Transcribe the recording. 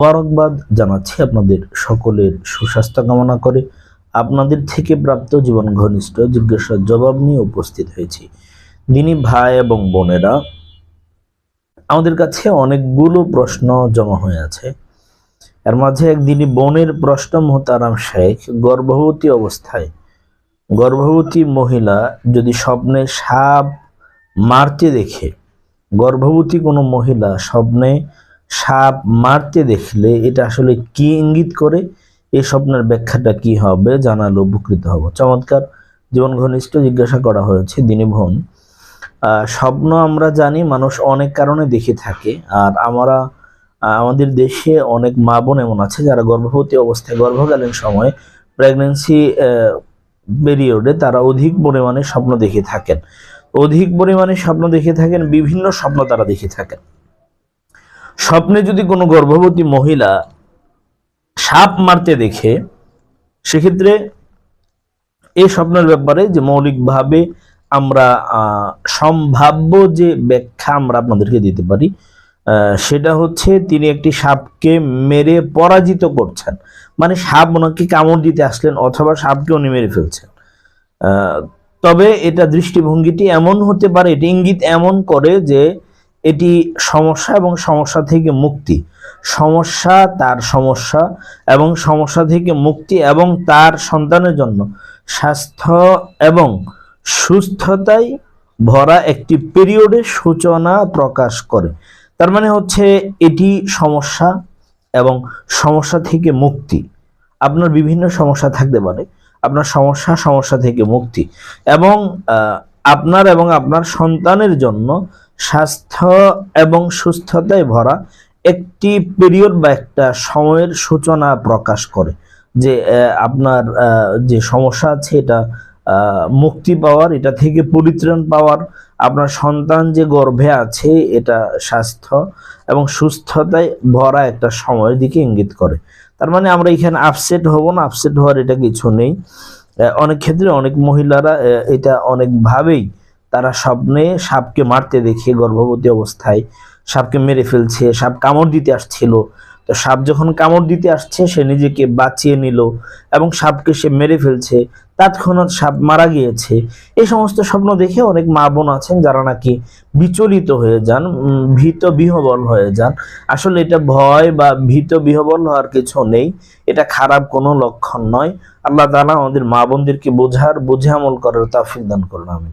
মোবারকবাদ জানাচ্ছি আপনাদের সকলের সুস্বাস্থ্য কামনা করে। আপনাদের থেকে প্রাপ্ত জীবন ঘনিষ্ঠ জিজ্ঞাসার জবাব নিয়ে উপস্থিত হয়েছি। দিনী ভাই এবং বোনেরা, আমাদের কাছে অনেকগুলো প্রশ্ন জমা হয়ে আছে। এর মাঝে একদিনই বোনের প্রশ্ন, মোহতারাম শেখ, গর্ভবতী অবস্থায়। গর্ভবতী মহিলা যদি স্বপ্নে সাপ মারতে দেখে, গর্ভবতী কোনো মহিলা স্বপ্নে সাপ মারতে দেখলে এটা আসলে কি ইঙ্গিত করে? এই স্বপ্নের ব্যাখ্যাটা কি হবে জানালে উপকৃত হব। চমৎকার জীবন ঘনিষ্ঠ জিজ্ঞাসা করা হয়েছে দিনী বোন স্বপ্ন আমরা জানি মানুষ অনেক কারণে দেখে থাকে, আর আমরা আমাদের দেশে অনেক মা বোন এমন আছে যারা গর্ভবতী অবস্থায় গর্ভকালীন সময়ে প্রেগনেন্সি পিরিয়ডে তারা অধিক পরিমাণে স্বপ্ন দেখে থাকেন। অধিক পরিমাণে স্বপ্ন দেখে থাকেন, বিভিন্ন স্বপ্ন তারা দেখে থাকেন। স্বপ্নে যদি কোনো গর্ভবতী মহিলা সাপ মারতে দেখে, সেক্ষেত্রে এই স্বপ্নের ব্যাপারে যে মৌলিকভাবে আমরা সম্ভাব্য যে ব্যাখ্যা আমরা আপনাদেরকে দিতে পারি সেটা হচ্ছে তিনি একটি সাপকে মেরে পরাজিত করছেন। মানে সাপ ওনাকে কামড় দিতে আসলেন অথবা সাপকে উনি মেরে ফেলছেন। তবে এটা দৃষ্টিভঙ্গিটি এমন হতে পারে, এটি ইঙ্গিত এমন করে যে এটি সমস্যা এবং সমস্যা থেকে মুক্তি। সমস্যা তার সমস্যা এবং সমস্যা থেকে মুক্তি এবং তার সন্তানের জন্য স্বাস্থ্য এবং সুস্থতায় ভরা একটি পিরিয়ডের সূচনা প্রকাশ করে। তার মানে হচ্ছে এটি সমস্যা এবং সমস্যা থেকে মুক্তি। আপনার বিভিন্ন সমস্যা থাকতে পারে। আপনার সমস্যা সমস্যা থেকে মুক্তি এবং আপনার এবং আপনার সন্তানের জন্য স্বাস্থ্য এবং সুস্থতায় ভরা একটি পিরিয়ড বা একটা সময়ের সূচনা প্রকাশ করে যে আপনার যে সমস্যা আছে এটা মুক্তি পাওয়ার, এটা থেকে পরিত্রাণ পাওয়ার, আপনার সন্তান যে গর্ভে আছে এটা স্বাস্থ্য এবং সুস্থতায় ভরা একটা সময়ের দিকে ইঙ্গিত করে। তার মানে আমরা এখানে আপসেট হব না আপসেট হওয়ার এটা কিছু নেই। অনেক ক্ষেত্রে অনেক মহিলারা এটা অনেকভাবেই তারা স্বপ্নে সাপকে মারতে দেখে গর্ভবতী অবস্থায় সাপকে মেরে ফেলছে, সাপ কামড় দিতে আসছিল। তো সাপ যখন কামড় দিতে আসছে, সে নিজেকে বাঁচিয়ে নিল এবং সাপকে সে মেরে ফেলছে। তৎক্ষণাৎ সাপ মারা গিয়েছে। এই সমস্ত স্বপ্ন দেখে অনেক মা বোন আছেন যারা নাকি বিচলিত হয়ে যান ভীত বিহবল হয়ে যান। আসলে এটা ভয় বা ভীত বিহবল হওয়ার কিছু নেই। এটা খারাপ কোনো লক্ষণ নয়। আল্লাহ তাআলা আমাদের মা বোনদেরকে বোঝার, বুঝে আমল করার তাফিক দান করুন আমি